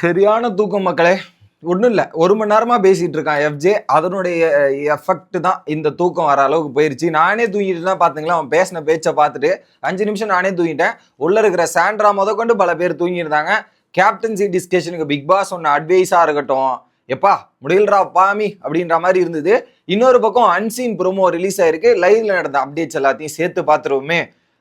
சரியான தூக்கம் மக்களே. ஒன்றும் இல்லை. ஒரு மணி நேரமாக பேசிகிட்டு இருக்கான் எஃப்ஜே அதனுடைய எஃபெக்ட் தான் இந்த தூக்கம் வர அளவுக்கு போயிருச்சு. நானே தூங்கிட்டு தான் பார்த்துங்களேன் அவன் பேசின பேச்சை பார்த்துட்டு அஞ்சு நிமிஷம் நானே தூங்கிட்டேன். உள்ளே இருக்கிற சாண்ட்ரா முத கொண்டு பல பேர் தூங்கியிருந்தாங்க. கேப்டன்சி டிஸ்கஷனுக்கு பிக் பாஸ் ஒன்று அட்வைஸாக இருக்கட்டும். எப்பா முடியலடா பாமி அப்படின்ற மாதிரி இருந்தது. இன்னொரு பக்கம் அன்சீன் ப்ரோமோ ரிலீஸ் ஆயிருக்கு. லைவ்ல நடந்த அப்டேட்ஸ் எல்லாத்தையும் சேர்த்து பார்த்துருவோமே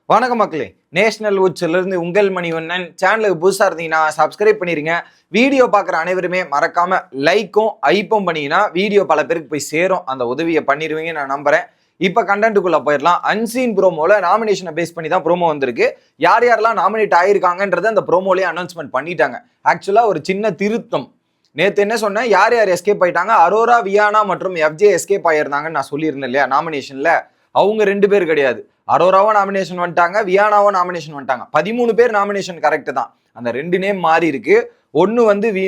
வணக்கம் மக்களே. நேஷனல் உச்சிலிருந்து உங்கள் மணிவண்ணன். சேனலுக்கு புதுசாக இருந்தீங்கன்னா சப்ஸ்கிரைப் பண்ணிடுங்க வீடியோ பார்க்குற அனைவருமே மறக்காம லைக்கும் ஐப்பும் பண்ணிங்கன்னா வீடியோ பல பேருக்கு போய் சேரும். அந்த உதவியை பண்ணிடுவீங்க நான் நம்புகிறேன் இப்போ கண்டென்ட்டுக்குள்ளே போயிடலாம். அன்சீன் ப்ரோமோவில் நாமினேஷனை பேஸ் பண்ணி தான் ப்ரோமோ வந்திருக்கு. யார் யாரெல்லாம் நாமினேட் ஆயிருக்காங்கன்றத அந்த ப்ரோமோலேயே அனௌன்ஸ்மெண்ட் பண்ணிட்டாங்க. ஆக்சுவலாக ஒரு சின்ன திருத்தம். நேற்று என்ன சொன்னேன்? யார் யார் எஸ்கேப் ஆயிட்டாங்க? அரோரா வியானா மற்றும் எஃப்ஜே எஸ்கேப் ஆயிருந்தாங்கன்னு நான் சொல்லியிருந்தேன் இல்லையா? நாமினேஷனில் அவங்க ரெண்டு பேர் கிடையாது. அரோராவும் நாமினேஷன் வந்துட்டாங்க வியானாவும் நாமினேஷன் வந்துட்டாங்க. பதிமூணு பேர் நாமினேஷன் கரெக்ட் தான். அந்த ரெண்டு நேம் மாறி இருக்கு. ஒன்று வந்து வி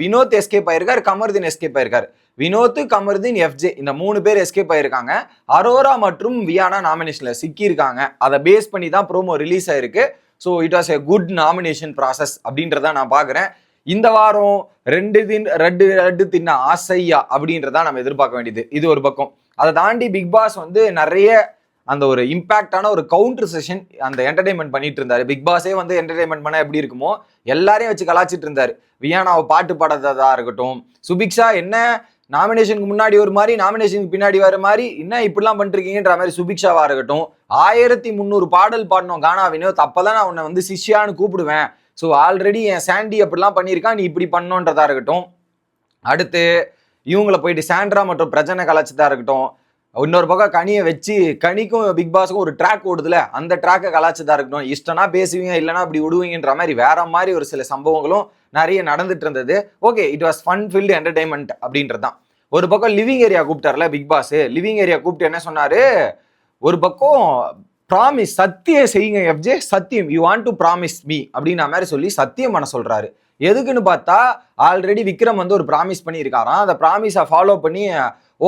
வினோத் எஸ்கேப் ஆயிருக்கார் கமருதீன் எஸ்கேப் ஆயிருக்கார். வினோத் கமருதீன் எஃப்ஜே இந்த மூணு பேர் எஸ்கேப் ஆயிருக்காங்க. அரோரா மற்றும் வியானா நாமினேஷனில் சிக்கியிருக்காங்க. அதை பேஸ் பண்ணி தான் ப்ரோமோ ரிலீஸ் ஆயிருக்கு. So it was a good nomination process அப்படின்றத நான் பார்க்குறேன். இந்த வாரம் ரெண்டு தின் ரெண்டு ரெண்டு தின்ன ஆசையா அப்படின்றத நம்ம எதிர்பார்க்க வேண்டியது. இது ஒரு பக்கம். அதை தாண்டி பிக் பாஸ் வந்து நிறைய அந்த ஒரு இம்பாக்டான ஒரு கவுண்டர் செஷன் அந்த என்டர்டைன்மெண்ட் பண்ணிட்டு இருந்தாரு. பிக் பாஸே வந்து என்டர்டைன்மெண்ட் பண்ண எப்படி இருக்குமோ எல்லாரையும் வச்சு கலாச்சிட்டு இருந்தாரு. வியானாவை பாட்டு பாடுறதா இருக்கட்டும் சுபிக்ஷா என்ன நாமினேஷனுக்கு முன்னாடி ஒரு மாதிரி நாமினேஷனுக்கு பின்னாடி வர மாதிரி என்ன இப்படிலாம் பண்ணிருக்கீங்கன்ற மாதிரி சுபிக்ஷாவா இருக்கட்டும் ஆயிரத்தி முந்நூறு பாடல் பாடணும் கானா வினோத் அப்பதான் நான் உன்னை வந்து சிஷ்யான்னு கூப்பிடுவேன். ஸோ ஆல்ரெடி என் சாண்டி அப்படிலாம் பண்ணியிருக்கான் நீ இப்படி பண்ணோன்றதா இருக்கட்டும். அடுத்து இவங்கள போயிட்டு சாண்ட்ரா மற்றும் பிரச்சனை கலாச்சதா இருக்கட்டும். இன்னொரு பக்கம் கனியை வச்சு கனிக்கும் பிக் பாஸுக்கும் ஒரு ட்ராக் ஓடுதுல அந்த ட்ராக்கை கலாச்சதா இருக்கட்டும் இஷ்டனா பேசுவீங்க இல்லைனா அப்படி விடுவீங்கன்ற மாதிரி வேற மாதிரி ஒரு சில சம்பவங்களும் நிறைய நடந்துட்டு இருந்தது. Okay it was fun filled entertainment அப்படின்றது தான் ஒரு பக்கம் லிவிங் ஏரியா கூப்பிட்டார்ல பிக் பாஸ் லிவிங் ஏரியா கூப்பிட்டு என்ன சொன்னாரு? ஒரு பக்கம் ப்ராமிஸ் சத்தியம் செய்யுங்க எஃப்ஜே சத்தியம். You want to promise me அப்படின்ற மாதிரி சொல்லி சத்தியம் பண்ண சொல்றாரு. எதுக்குன்னு பார்த்தா ஆல்ரெடி விக்ரம் வந்து ஒரு ப்ராமிஸ் பண்ணியிருக்காராம். அந்த ப்ராமிஸை ஃபாலோ பண்ணி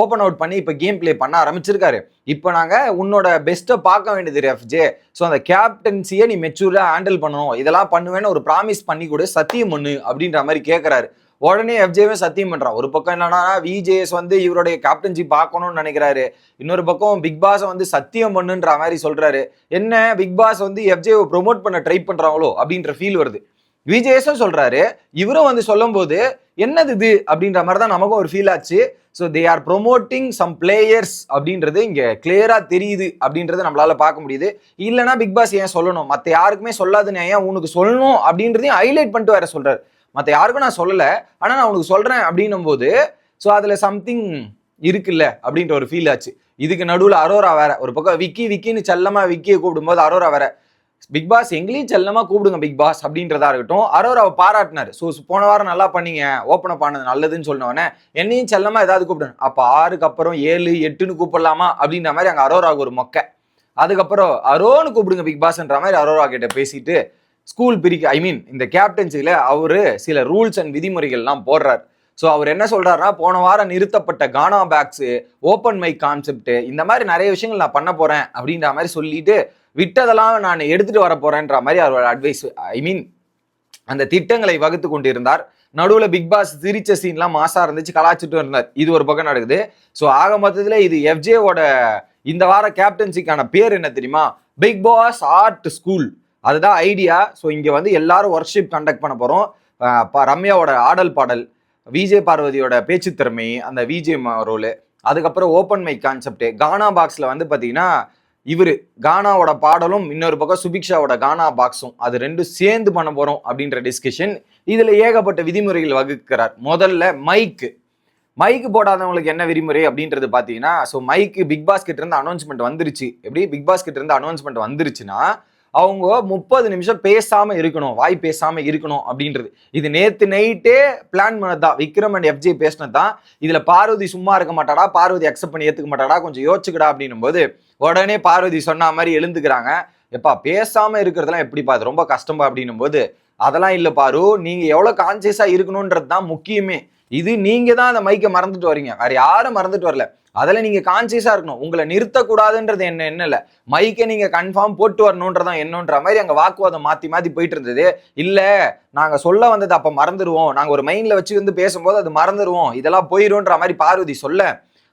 ஓப்பன் அவுட் பண்ணி இப்போ கேம் ப்ளே பண்ண ஆரம்பிச்சிருக்காரு. இப்போ நாங்கள் உன்னோட பெஸ்ட்டை பார்க்க வேண்டியது எஃப்ஜே ஸோ அந்த கேப்டன்சியை நீ மெச்சூராக ஹேண்டில் பண்ணணும். இதெல்லாம் பண்ணுவேன்னு ஒரு ப்ராமிஸ் பண்ணி கொடு. சத்தியம் பண்ணு அப்படின்ற மாதிரி கேட்குறாரு உடனே எஃப்ஜேவே சத்தியம் பண்றான். ஒரு பக்கம் என்னன்னா விஜேஎஸ் வந்து இவருடைய கேப்டன்சி பார்க்கணும்னு நினைக்கிறாரு. இன்னொரு பக்கம் பிக் பாஸ் வந்து சத்தியம் பண்ணுன்ற மாதிரி சொல்றாரு. என்ன பிக் பாஸ் வந்து எஃப்ஜேவை ப்ரொமோட் பண்ண ட்ரை பண்றாங்களோ அப்படின்ற ஃபீல் வருது. விஜேஎஸும் சொல்றாரு. இவரும் வந்து சொல்லும்போது என்னது இது? அப்படின்ற மாதிரி தான் நமக்கும் ஒரு ஃபீல் ஆச்சு. So they are promoting some players அப்படின்றது இங்கே கிளியராக தெரியுது அப்படின்றத நம்மளால பார்க்க முடியுது. இல்லைன்னா பிக் பாஸ் ஏன் சொல்லணும்? மற்ற யாருக்குமே சொல்லாதுன்னு ஏன் உனக்கு சொல்லணும்? அப்படின்றதையும் ஹைலைட் பண்ணிட்டு வேற சொல்றாரு. மற்ற யாருக்கும் நான் சொல்லலை. ஆனால் நான் உனக்கு சொல்கிறேன் அப்படின்னும் போது ஸோ அதில் சம்திங் இருக்குல்ல அப்படின்ற ஒரு ஃபீல் ஆச்சு. இதுக்கு நடுவில் அரோரா வேற. ஒரு பக்கம் விக்கி விக்கின்னு செல்லமாக விக்கியை கூப்பிடும்போது அரோரா வேற. பிக் பாஸ் எங்களையும் செல்லமாக கூப்பிடுங்க பிக் பாஸ் அப்படின்றதா இருக்கட்டும். அரோராவை பாராட்டினார். ஸோ போன வாரம் நல்லா பண்ணீங்க. ஓப்பன் அப் ஆனது நல்லதுன்னு சொன்னவொடனே என்னையும் செல்லமாக ஏதாவது கூப்பிடணும் அப்போ ஆறுக்கு அப்புறம் ஏழு எட்டுன்னு கூப்பிடலாமா? அப்படின்ற மாதிரி அங்கே அரோராவுக்கு ஒரு மொக்கை. அதுக்கப்புறம் அரோன்னு கூப்பிடுங்க பிக் பாஸ்ன்ற மாதிரி அரோரா கிட்ட பேசிட்டு ஸ்கூல் பிரிக்க ஐ மீன் இந்த கேப்டன்சியில் அவர் சில ரூல்ஸ் அண்ட் விதிமுறைகள்லாம் போடுறார். ஸோ அவர் என்ன சொல்கிறாருன்னா போன வாரம் நிறுத்தப்பட்ட gaana box open mic concept இந்த மாதிரி நிறைய விஷயங்கள் நான் பண்ண போகிறேன் அப்படின்ற மாதிரி சொல்லிட்டு விட்டதெல்லாம் நான் எடுத்துட்டு வர போறேன்ற மாதிரி அவரோட அட்வைஸ் ஐ மீன் அந்த திட்டங்களை வகுத்து கொண்டிருந்தார். நடுவில் பிக் பாஸ் சிரிச்ச சீன்லாம் மாசா இருந்துச்சு கலாச்சிட்டு இருந்தார். இது ஒரு பக்கம் நடக்குது. ஸோ ஆக மொத்தத்தில் இது எஃப்ஜேவோட இந்த வார கேப்டன்சிக்கான பேர் என்ன தெரியுமா? பிக் பாஸ் ஆர்ட் ஸ்கூல் அதுதான் ஐடியா ஸோ இங்கே வந்து எல்லாரும் ஒர்க்ஷிப் கண்டக்ட் பண்ண போகிறோம் ரம்யாவோட ஆடல் பாடல் விஜய் பார்வதியோட பேச்சு திறமை அந்த விஜய் ரோலு அதுக்கப்புறம் ஓப்பன் மை கான்செப்ட் கானா பாக்ஸில் வந்து பார்த்தீங்கன்னா இவர் கானாவோட பாடலும் இன்னொரு பக்கம் சுபிக்ஷாவோட கானா பாக்ஸும் அது ரெண்டும் சேர்ந்து பண்ண போகிறோம் அப்படின்ற டிஸ்கஷன் இதில் ஏகப்பட்ட விதிமுறைகள் வகுக்கிறார். முதல்ல மைக்கு. மைக்கு போடாதவங்களுக்கு என்ன விதிமுறை அப்படின்றது பார்த்தீங்கன்னா ஸோ மைக்கு பிக் பாஸ் இருந்து அனௌன்ஸ்மெண்ட் வந்துருச்சு. எப்படி? பிக் பாஸ்கெட் இருந்து அனௌன்ஸ்மெண்ட் வந்துருச்சுன்னா அவங்க முப்பது நிமிஷம் பேசாமல் இருக்கணும் வாய் பேசாமல் இருக்கணும் அப்படின்றது. இது நேற்று நைட்டே பிளான் பண்ணதான் விக்ரம் அண்ட் எஃப்ஜே பேசினது தான் இதில் பார்வதி சும்மா இருக்க மாட்டாடா பார்வதி அக்செப்ட் பண்ணி ஏற்றுக்க மாட்டாடா கொஞ்சம் யோசிச்சுக்கடா அப்படின்னும் போது உடனே பார்வதி சொன்ன மாதிரி எழுந்துக்கிறாங்க. எப்பா பேசாம இருக்கிறதுலாம் எப்படிப்பா அது ரொம்ப கஷ்டம்பா அப்படின்னும் போது அதெல்லாம் இல்லை பாரு நீங்க எவ்வளவு கான்சியஸா இருக்கணும்ன்றது தான் முக்கியமே. இது நீங்க தான் அந்த மைக்கை மறந்துட்டு வரீங்க. வேற யாரும் மறந்துட்டு வரல. அதில் நீங்கள் கான்சியஸாக இருக்கணும். உங்களை நிறுத்தக்கூடாதுன்றது என்ன என்ன இல்லை. மைக்கை நீங்கள் கன்ஃபார்ம் போட்டு வரணுன்றதான் என்னன்ற மாதிரி அங்கே வாக்குவாதம் மாற்றி மாற்றி போயிட்டு இருந்தது. இல்லை நாங்கள் சொல்ல வந்தது அப்போ மறந்துடுவோம் நாங்கள் ஒரு மைண்டில் வச்சு வந்து பேசும்போது அது மறந்துடுவோம் இதெல்லாம் போயிடும்ன்ற மாதிரி பார்வதி சொல்ல.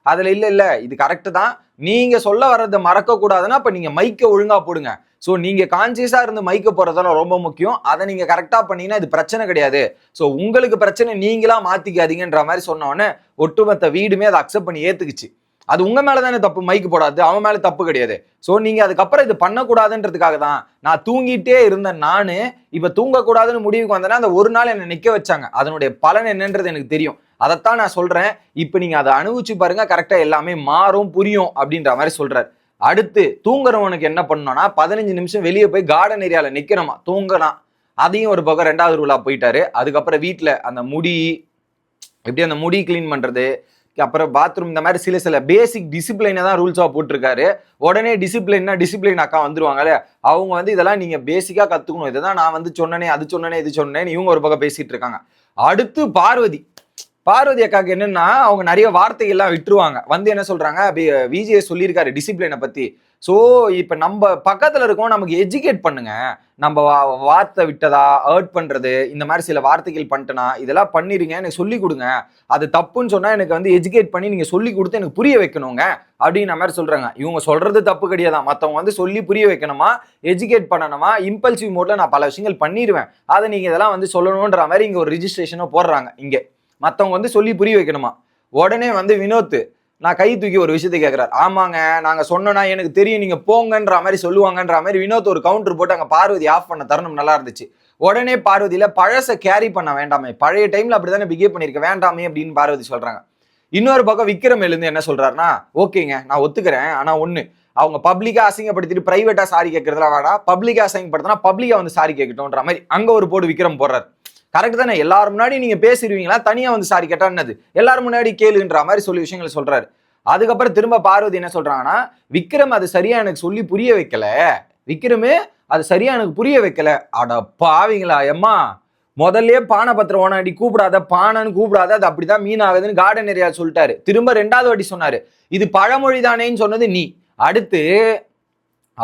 அதில் இல்லை இல்லை. இது கரெக்டு தான். நீங்க சொல்ல வர்றதை மறக்க கூடாதுன்னா அப்ப நீங்க மைக்க ஒழுங்கா போடுங்க. ஸோ நீங்க கான்சியஸா இருந்து மைக்க போறதெல்லாம் ரொம்ப முக்கியம். அதை நீங்க கரெக்டா பண்ணீங்கன்னா இது பிரச்சனை கிடையாது. ஸோ உங்களுக்கு பிரச்சனை நீங்களா மாத்திக்காதீங்கன்ற மாதிரி சொன்ன ஒட்டுமொத்த வீடுமே அதை அக்செப்ட் பண்ணி ஏத்துக்குச்சு. அது உங்க மேல தானே தப்பு மைக்கு போடாது. அவன் மேல தப்பு கிடையாது. ஸோ நீங்க அதுக்கப்புறம் இது பண்ணக்கூடாதுன்றதுக்காக தான் நான் தூங்கிட்டே இருந்தேன் நானு. இப்ப தூங்கக்கூடாதுன்னு முடிவுக்கு வந்தேன்னா அந்த ஒரு நாள் என்னை நிக்க வச்சாங்க. அதனுடைய பலன் என்னன்றது எனக்கு தெரியும். அதைத்தான் நான் சொல்றேன். இப்போ நீங்க அதை அனுபவிச்சு பாருங்க கரெக்டா எல்லாமே மாறும் புரியும் அப்படின்ற மாதிரி சொல்றாரு. அடுத்து தூங்குறவனுக்கு என்ன பண்ணணும்னா பதினஞ்சு நிமிஷம் வெளியே போய் கார்டன் ஏரியால நிக்கணுமா? தூங்கலாம் அதையும் ஒரு பக்கம் ரெண்டாவது ரூலா போயிட்டாரு. அதுக்கப்புறம் வீட்டில் அந்த முடி எப்படி அந்த முடி க்ளீன் பண்றது? அப்புறம் பாத்ரூம் இந்த மாதிரி சில சில பேசிக் டிசிப்ளைனை தான் ரூல்ஸாக போட்டிருக்காரு. உடனே டிசிப்ளின்னா டிசிப்ளின் அக்கா வந்துருவாங்கல்ல அவங்க வந்து இதெல்லாம் நீங்கள் பேசிக்காக கற்றுக்கணும் இதை இதுதான் நான் வந்து சொன்னனே அது சொன்னனே இது சொன்னேன்னு இவங்க ஒரு பக்கம் பேசிகிட்டு இருக்காங்க. அடுத்து பார்வதி. பார்வதி அக்காக்கு என்னன்னா அவங்க நிறைய வார்த்தைகள்லாம் விட்டுருவாங்க. வந்து என்ன சொல்றாங்க? விஜய சொல்லியிருக்காரு டிசிப்ளினை பத்தி. ஸோ இப்போ நம்ம பக்கத்தில் இருக்கோம் நமக்கு எஜுகேட் பண்ணுங்க. நம்ம வா- வார்த்தை விட்டதா ஹர்ட் பண்ணுறது இந்த மாதிரி சில வார்த்தைகள் பண்ணிட்டேனா இதெல்லாம் பண்ணிடுங்க எனக்கு சொல்லி கொடுங்க. அது தப்புன்னு சொன்னால் எனக்கு வந்து எஜுகேட் பண்ணி நீங்கள் சொல்லி கொடுத்து எனக்கு புரிய வைக்கணுங்க. அப்படின்ற மாதிரி சொல்கிறாங்க இவங்க சொல்கிறது தப்பு கிடையாதான். மற்றவங்க வந்து சொல்லி புரிய வைக்கணுமா? எஜுகேட் பண்ணணுமா? இம்பல்சிவ் மோட்டில் நான் பல விஷயங்கள் பண்ணிடுவேன் அதை நீங்கள் இதெல்லாம் வந்து சொல்லணுன்ற மாதிரி இங்கே ஒரு ரிஜிஸ்ட்ரேஷனை போடுறாங்க இங்கே. மற்றவங்க வந்து சொல்லி புரிய வைக்கணுமா? உடனே வந்து வினோத் நான் கை தூக்கி ஒரு விஷயத்தை கேட்குறாரு ஆமாங்க நாங்கள் சொன்னோன்னா எனக்கு தெரியும் நீங்கள் போங்கன்ற மாதிரி சொல்லுவாங்கன்ற மாதிரி வினோத் ஒரு கவுண்டர் போட்டு அங்கே பார்வதி ஆஃப் பண்ண தருணம் நல்லா இருந்துச்சு. உடனே பார்வதியில் பழசை கேரி பண்ண வேண்டாமே. பழைய டைமில் அப்படி தானே பிஹேவ் பண்ணியிருக்கேன் வேண்டாமே அப்படின்னு பார்வதி சொல்கிறாங்க இன்னொரு பக்கம் விக்ரம் எழுந்து என்ன சொல்கிறாருனா ஓகேங்க நான் ஒத்துக்கிறேன். ஆனால் ஒன்று அவங்க பப்ளிக்காக அசிங்கப்படுத்திட்டு ப்ரைவேட்டாக சாரி கேட்குறதுலாம் வேணாம். பப்ளிக்கா அசிங்கப்படுத்தினா பப்ளிக்காக வந்து சாரி கேட்கட்டும்ன்ற மாதிரி அங்கே ஒரு போடு விக்ரம் போடுறாரு. கரெக்ட் தானே? எல்லாரும் முன்னாடி நீங்க பேசிடுவீங்களா? தனியா வந்து சாரி கேட்டா என்னது எல்லாரும் முன்னாடி கேளுன்ற மாதிரி சொல்லி விஷயங்களை சொல்றாரு. அதுக்கப்புறம் திரும்ப பார்வதி என்ன சொல்றாங்கன்னா விக்ரம் அது சரியா எனக்கு சொல்லி புரிய வைக்கல. விக்ரமே அது சரியா எனக்கு புரிய வைக்கல. அட பாவீங்களா எம்மா. முதல்ல பானை பத்திரம் ஓனாடி கூப்பிடாத பானைன்னு கூப்பிடாத அது அப்படிதான் மீன் ஆகுதுன்னு கார்டன் ஏரியா சொல்லிட்டாரு. திரும்ப ரெண்டாவது வாட்டி சொன்னாரு. இது பழமொழி தானேன்னு சொன்னது நீ. அடுத்து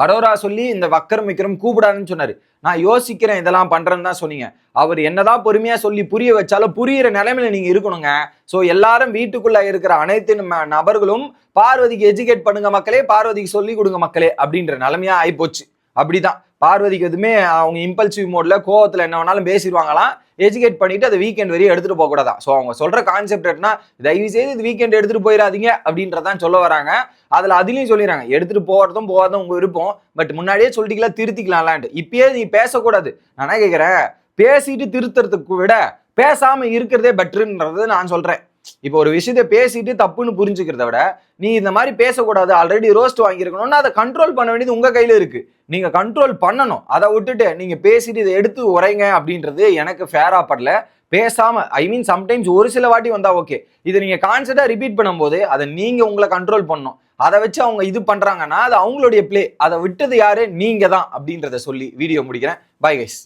அரோரா சொல்லி இந்த வக்கரம் விக்ரம் கூப்பிடாதுன்னு சொன்னாரு. நான் யோசிக்கிறேன் இதெல்லாம் பண்றேன்னு தான் சொன்னீங்க. அவர் என்னதான் பொறுமையா சொல்லி புரிய வச்சாலும் புரியிற நிலைமையில நீங்க இருக்கணுங்க. சோ எல்லாரும் வீட்டுக்குள்ள இருக்கிற அனைத்து நபர்களும் பார்வதிக்கு எஜுகேட் பண்ணுங்க மக்களே பார்வதிக்கு சொல்லி கொடுங்க மக்களே அப்படின்ற நிலைமையா ஆயிப்போச்சு. அப்படிதான். பார்வதிக்கு எதுவுமே அவங்க இம்பல்சிவ் மோட்ல கோவத்துல என்ன வேணாலும் பேசிடுவாங்களாம். எஜுகேட் பண்ணிட்டு அதை வீக்கெண்ட் வரையும் எடுத்துட்டு போக கூடாதான். ஸோ அவங்க சொல்ற கான்செப்ட் என்ன தயவு செய்து இது வீக்கெண்ட் எடுத்துட்டு போயிடாதீங்க அப்படின்றதான் சொல்ல வராங்க. அதுல அதுலயும் சொல்லிடுறாங்க எடுத்துட்டு போறதும் போகாதும் உங்க விருப்பம். பட் முன்னாடியே சொல்லிட்டீங்களா திருத்திக்கலாம்லான்ட்டு. இப்பயே நீ பேசக்கூடாது. நான் கேட்குறேன் கேட்கிறேன் பேசிட்டு திருத்துறதுக்கு விட பேசாம இருக்கிறதே பெட்டருன்றது நான் சொல்றேன். இப்போ ஒரு விஷயத்த பேசிட்டு தப்புன்னு புரிஞ்சுக்கிறத விட நீ இந்த மாதிரி பேசக்கூடாது ஆல்ரெடி ரோஸ்ட் வாங்கியிருக்கணும்னா அதை கண்ட்ரோல் பண்ண வேண்டியது உங்க கையில இருக்கு. நீங்க கண்ட்ரோல் பண்ணணும். அதை விட்டுட்டு நீங்க பேசிட்டு இதை எடுத்து உரைங்க அப்படின்றது எனக்கு ஃபேரா படல. பேசாம ஐ மீன் சம்டைம்ஸ் ஒரு சில வாட்டி வந்தா ஓகே இதை நீங்க கான்செப்டா ரிப்பீட் பண்ணும்போது அதை நீங்க உங்களை கண்ட்ரோல் பண்ணணும். அதை வச்சு அவங்க இது பண்றாங்கன்னா அது அவங்களுடைய ப்ளே அதை விட்டது யாரு? நீங்க தான் அப்படின்றத சொல்லி வீடியோ முடிக்கிறேன். Bye guys